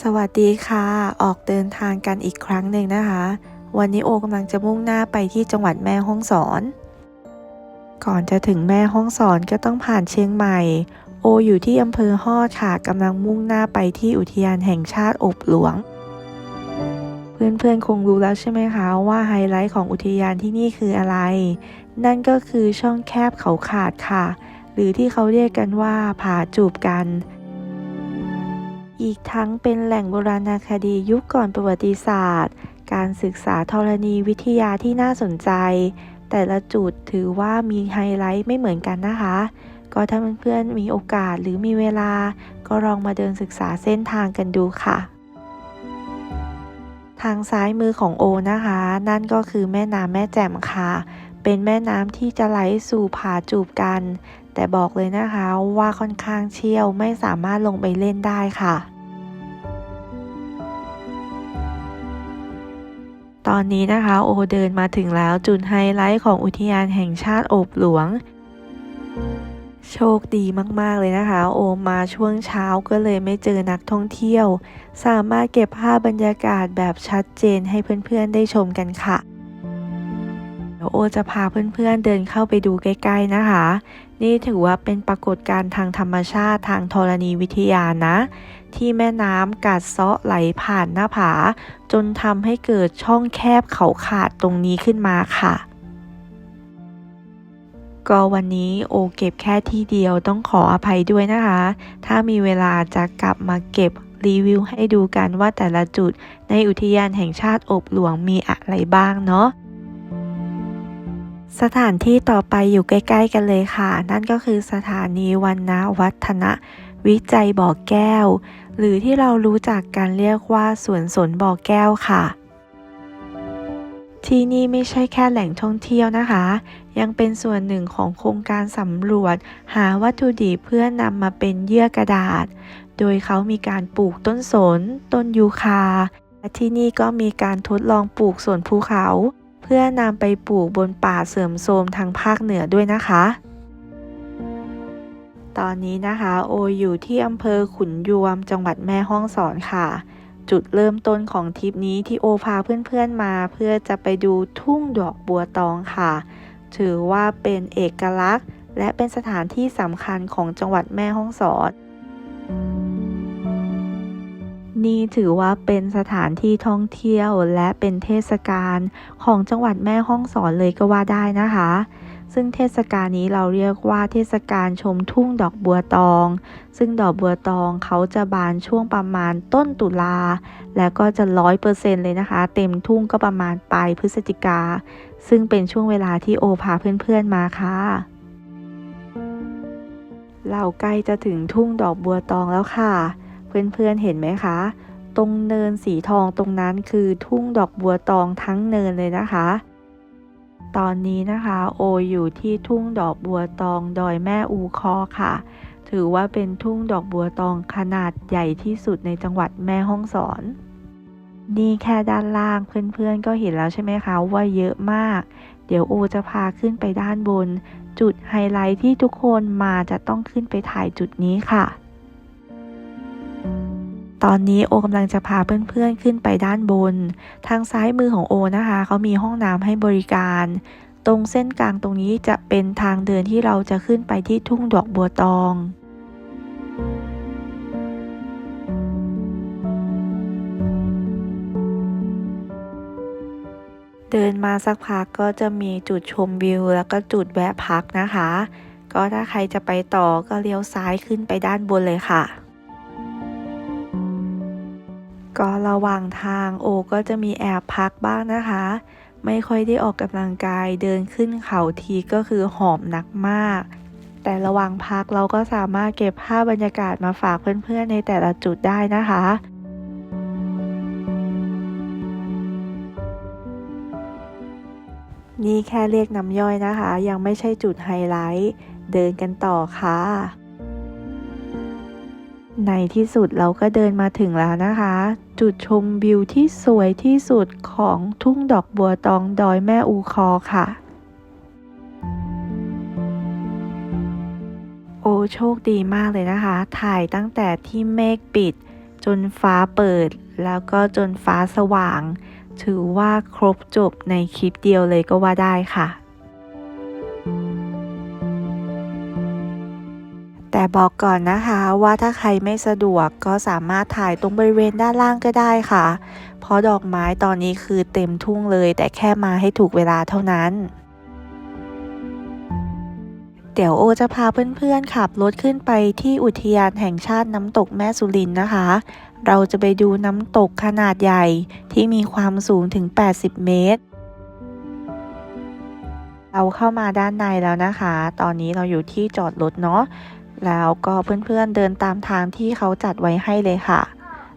สวัสดีค่ะ ออกเดินทางกันอีกครั้งหนึ่งนะคะ วันนี้โอกำลังจะมุ่งหน้าไปที่จังหวัดแม่ฮ่องสอน ก่อนจะถึงแม่ฮ่องสอนก็ต้องผ่านเชียงใหม่ โออยู่ที่อำเภอฮอดค่ะกำลังมุ่งหน้าไปที่อุทยานแห่งชาติอบหลวง เพื่อนๆคงรู้แล้วใช่ไหมคะว่าไฮไลท์ของอุทยานที่นี่คืออะไร นั่นก็คือช่องแคบเขาขาดค่ะ หรือที่เขาเรียกกันว่าผาจูบกัน อีกทั้งเป็นแหล่งโบราณคดียุคก่อนประวัติศาสตร์ การศึกษาธรณีวิทยาที่น่าสนใจ แต่ละจุดถือว่ามีไฮไลท์ไม่เหมือนกันนะคะ ก็ถ้าเพื่อนๆมีโอกาสหรือมีเวลา ก็ลองมาเดินศึกษาเส้นทางกันดูค่ะ ทางซ้ายมือของโอนะคะ นั่นก็คือแม่น้ำแม่แจ่มค่ะ เป็นแม่น้ำที่จะไหลสู่ผาจูบกันแต่บอกเลยนะคะว่าค่อนข้างเชี่ยวไม่สามารถลงไปเล่นได้ค่ะ ตอนนี้นะคะโอเดินมาถึงแล้วจุดไฮไลท์ของอุทยานแห่งชาติโอบหลวง โชคดีมากๆเลยนะคะ โอมาช่วงเช้าก็เลยไม่เจอนักท่องเที่ยว สามารถเก็บภาพบรรยากาศแบบชัดเจนให้เพื่อนๆได้ชมกันค่ะเดี๋ยวโอจะพาเพื่อนๆเดินเข้าไปดูใกล้ๆนะคะ นี่ถือว่าเป็นปรากฏการณ์ทางธรรมชาติทางธรณีวิทยานะ ที่แม่น้ำกัดเซาะไหลผ่านหน้าผา จนทำให้เกิดช่องแคบเขาขาดตรงนี้ขึ้นมาค่ะ ก็วันนี้โอเก็บแค่ที่เดียวต้องขออภัยด้วยนะคะ ถ้ามีเวลาจะกลับมาเก็บรีวิวให้ดูกันว่าแต่ละจุดในอุทยานแห่งชาติอบหลวงมีอะไรบ้างเนาะสถานที่ต่อไปอยู่ใกล้ ๆ กันเลยค่ะ นั่นก็คือสถานีวันนะวัฒนะ วิจัยบ่อแก้ว หรือที่เรารู้จักกันเรียกว่าสวนสนบ่อแก้วค่ะ ที่นี่ไม่ใช่แค่แหล่งท่องเที่ยวนะคะ ยังเป็นส่วนหนึ่งของโครงการสำรวจ หาวัตถุดิบเพื่อนำมาเป็นเยื่อกระดาษ โดยเขามีการปลูกต้นสน ต้นยูคาและที่นี่ก็มีการทดลองปลูกสวนภูเขา เพื่อนำไปปลูกบนป่าเสื่อมโทรมทางภาคเหนือด้วยนะคะ ตอนนี้นะคะ โออยู่ที่อำเภอขุนยวม จังหวัดแม่ฮ่องสอนค่ะ จุดเริ่มต้นของทริปนี้ที่โอพาเพื่อนๆมา เพื่อจะไปดูทุ่งดอกบัวตองค่ะ ถือว่าเป็นเอกลักษณ์ และเป็นสถานที่สำคัญของจังหวัดแม่ฮ่องสอน นี่ถือว่าเป็นสถานที่ท่องเที่ยวและเป็นเทศกาลของจังหวัดแม่ฮ่องสอนเลยก็ว่าได้นะคะ ซึ่งเทศกาลนี้เราเรียกว่าเทศกาลชมทุ่งดอกบัวตอง ซึ่งดอกบัวตองเขาจะบานช่วงประมาณต้นตุลา แล้วก็จะร้อยเปอร์เซ็นเลยนะคะ เต็มทุ่งก็ประมาณปลายพฤศจิกา ซึ่งเป็นช่วงเวลาที่โอพาเพื่อนๆมาค่ะเราใกล้จะถึงทุ่งดอกบัวตองแล้วค่ะ เพื่อนๆเห็นไหมคะ ตรงเนินสีทองตรงนั้นคือทุ่งดอกบัวตองทั้งเนินเลยนะคะ ตอนนี้นะคะ โออยู่ที่ทุ่งดอกบัวตองดอยแม่อูคอค่ะ ถือว่าเป็นทุ่งดอกบัวตองขนาดใหญ่ที่สุดในจังหวัดแม่ฮ่องสอน นี่แค่ด้านล่างเพื่อนๆก็เห็นแล้วใช่ไหมคะว่าเยอะมาก เดี๋ยวโอจะพาขึ้นไปด้านบน จุดไฮไลท์ที่ทุกคนมาจะต้องขึ้นไปถ่ายจุดนี้ค่ะ ตอนนี้โอกำลังจะพาเพื่อนๆขึ้นไปด้านบน ทางซ้ายมือของโอนะคะเขามีห้องน้ำให้บริการ ตรงเส้นกลางตรงนี้จะเป็นทางเดินที่เราจะขึ้นไปที่ทุ่งดอกบัวตองเดินมาสักพักก็จะมีจุดชมวิว แล้วก็จุดแวะพักนะคะ ก็ถ้าใครจะไปต่อก็เลี้ยวซ้ายขึ้นไปด้านบนเลยค่ะ ก็ระหว่างทางโอก็จะมีแอบพักบ้างนะคะ ไม่ค่อยได้ออกกำลังกายเดินขึ้นเขาทีก็คือหอมหนักมาก แต่ระหว่างพักเราก็สามารถเก็บภาพบรรยากาศมาฝากเพื่อนๆในแต่ละจุดได้นะคะนี่แค่เรียกน้ำย่อยนะคะ ยังไม่ใช่จุดไฮไลท์ เดินกันต่อค่ะ ในที่สุดเราก็เดินมาถึงแล้วนะคะ จุดชมวิวที่สวยที่สุดของทุ่งดอกบัวตองดอยแม่อูคอค่ะ โอ้โชคดีมากเลยนะคะ ถ่ายตั้งแต่ที่เมฆปิด จนฟ้าเปิด แล้วก็จนฟ้าสว่าง ถือว่าครบจบในคลิปเดียวเลยก็ว่าได้ค่ะ แต่บอกก่อนนะคะว่าถ้าใครไม่สะดวกก็สามารถถ่ายตรงบริเวณด้านล่างก็ได้ค่ะ เพราะดอกไม้ตอนนี้คือเต็มทุ่งเลย แต่แค่มาให้ถูกเวลาเท่านั้น เดี๋ยวโอจะพาเพื่อนๆขับรถขึ้นไปที่อุทยานแห่งชาติน้ำตกแม่สุรินนะคะ เราจะไปดูน้ำตกขนาดใหญ่ที่มีความสูงถึง 80 เมตรเราเข้ามาด้านในแล้วนะคะ ตอนนี้เราอยู่ที่จอดรถเนาะ แล้วก็เพื่อนๆเดินตามทางที่เขาจัดไว้ให้เลยค่ะ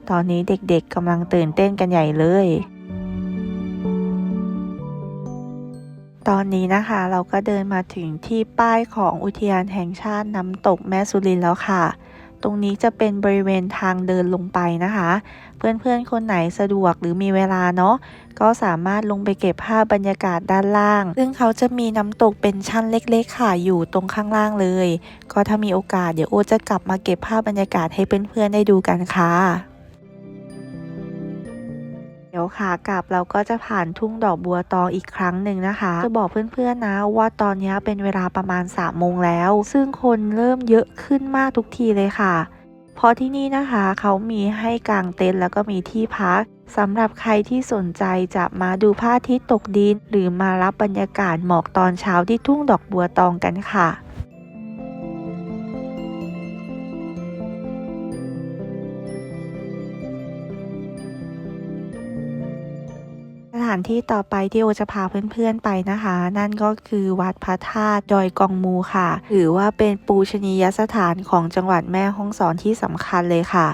ตอนนี้เด็กๆกำลังตื่นเต้นกันใหญ่เลย ตอนนี้นะคะเราก็เดินมาถึงที่ป้ายของอุทยานแห่งชาติน้ำตกแม่สุรินแล้วค่ะ ตรงนี้จะเป็นบริเวณทางเดินลงไปนะคะ เพื่อนๆ คนไหนสะดวกหรือมีเวลาเนาะก็สามารถลงไปเก็บภาพบรรยากาศด้านล่าง ซึ่งเขาจะมีน้ำตกเป็นชั้นเล็กๆ ค่ะ อยู่ตรงข้างล่างเลย ก็ถ้ามีโอกาสเดี๋ยวโอจะกลับมาเก็บภาพบรรยากาศให้เพื่อนๆ ได้ดูกันค่ะ ดี๋ยวขากลับเราก็จะผ่านทุ่งดอกบัวตองอีกครั้งหนึ่งนะคะ จะบอกเพื่อนๆนะว่าตอนนี้เป็นเวลาประมาณ3ามโมงแล้ว ซึ่งคนเริ่มเยอะขึ้นมากทุกทีเลยค่ะ เพราะที่นี่นะคะเขามีให้กางเต็นท์แล้วก็มีที่พักสำหรับใครที่สนใจจะมาดูพระอาทิตย์ตกดิน หรือมารับบรรยากาศหมอกตอนเช้าที่ทุ่งดอกบัวตองกันค่ะานที่ต่อไปที่โอจะพาเพื่อนๆไปนะคะ นั่นก็คือวัดพระธาตุดอยกองมูค่ะ ถือว่าเป็นปูชนียสถานของจังหวัดแม่ฮ่องสอนที่สำคัญเลยค่ะ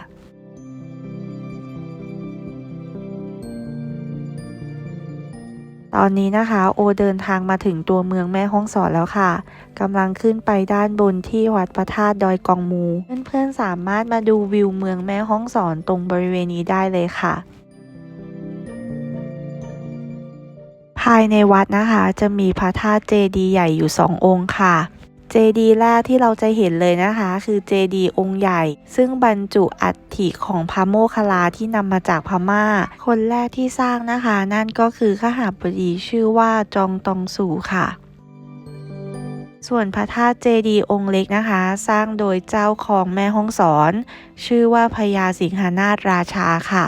ตอนนี้นะคะโอเดินทางมาถึงตัวเมืองแม่ฮ่องสอนแล้วค่ะกำลังขึ้นไปด้านบนที่วัดพระธาตุดอยกองมู เพื่อนๆสามารถมาดูวิวเมืองแม่ฮ่องสอนตรงบริเวณนี้ได้เลยค่ะ ภายในวัดนะคะ จะมีพระธาตุเจดีย์ใหญ่อยู่สององค์ค่ะเจดีย์แรกที่เราจะเห็นเลยนะคะ คือเจดีย์องค์ใหญ่ ซึ่งบรรจุอัฐิของพระโมคคัลลาที่นำมาจากพม่า คนแรกที่สร้างนะคะ นั่นก็คือขหาบดีชื่อว่าจองตองสูค่ะ ส่วนพระธาตุเจดีย์องค์เล็กนะคะ สร้างโดยเจ้าของแม่ฮ่องสอน ชื่อว่าพญาสิงหนาถราชาค่ะ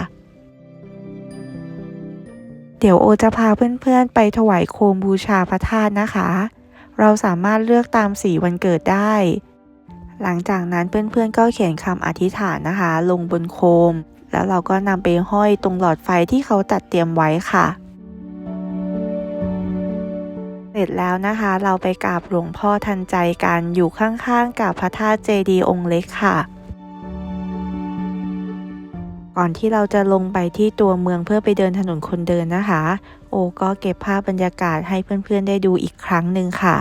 เดี๋ยวโอจะพาเพื่อนๆ ไปถวายโคมบูชาพระธาตุนะคะ เราสามารถเลือกตามสีวันเกิดได้ หลังจากนั้นเพื่อนๆ ก็เขียนคำอธิษฐานนะคะ ลงบนโคม แล้วเราก็นำไปห้อยตรงหลอดไฟที่เขาจัดเตรียมไว้ค่ะ เสร็จแล้วนะคะ เราไปกราบหลวงพ่อทันใจกันอยู่ข้างๆ กับพระธาตุเจดีย์องค์เล็กค่ะ ก่อนที่เราจะลงไปที่ตัวเมืองเพื่อไปเดินถนนคนเดินนะคะ โอก็เก็บภาพบรรยากาศให้เพื่อนๆได้ดูอีกครั้งหนึ่งค่ะ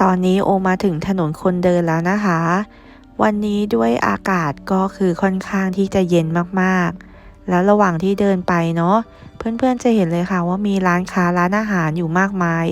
ตอนนี้โอมาถึงถนนคนเดินแล้วนะคะ วันนี้ด้วยอากาศก็คือค่อนข้างที่จะเย็นมากๆ แล้วระหว่างที่เดินไปเนาะเพื่อนๆจะเห็นเลยค่ะว่ามีร้านค้าร้านอาหารอยู่มากมาย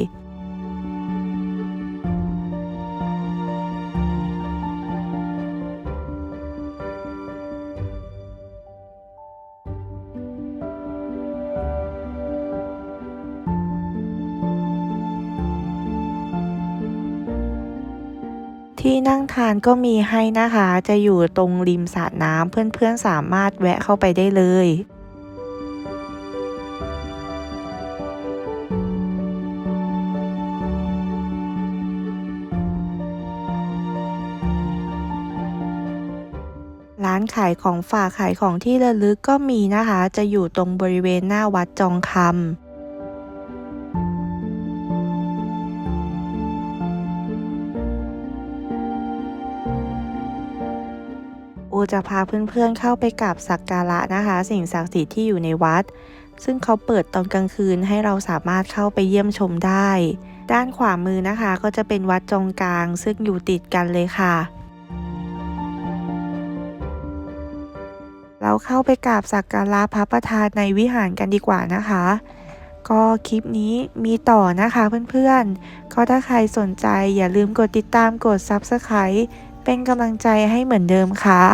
ที่นั่งทานก็มีให้นะคะ จะอยู่ตรงริมสระน้ำเพื่อนๆสามารถแวะเข้าไปได้เลยร้านขายของฝากขายของที่ระลึกก็มีนะคะ จะอยู่ตรงบริเวณหน้าวัดจองคำ โอจะพาเพื่อนๆเข้าไปกราบสักการะนะคะ สิ่งศักดิ์สิทธิ์ที่อยู่ในวัด ซึ่งเขาเปิดตอนกลางคืนให้เราสามารถเข้าไปเยี่ยมชมได้ ด้านขวามือนะคะก็จะเป็นวัดจงกลาง ซึ่งอยู่ติดกันเลยค่ะ เราเข้าไปกราบสักการะพระประธานในวิหารกันดีกว่านะคะ ก็คลิปนี้มีต่อนะคะเพื่อนๆ ก็ถ้าใครสนใจอย่าลืมกดติดตามกด Subscribe เป็นกำลังใจให้เหมือนเดิมค่ะ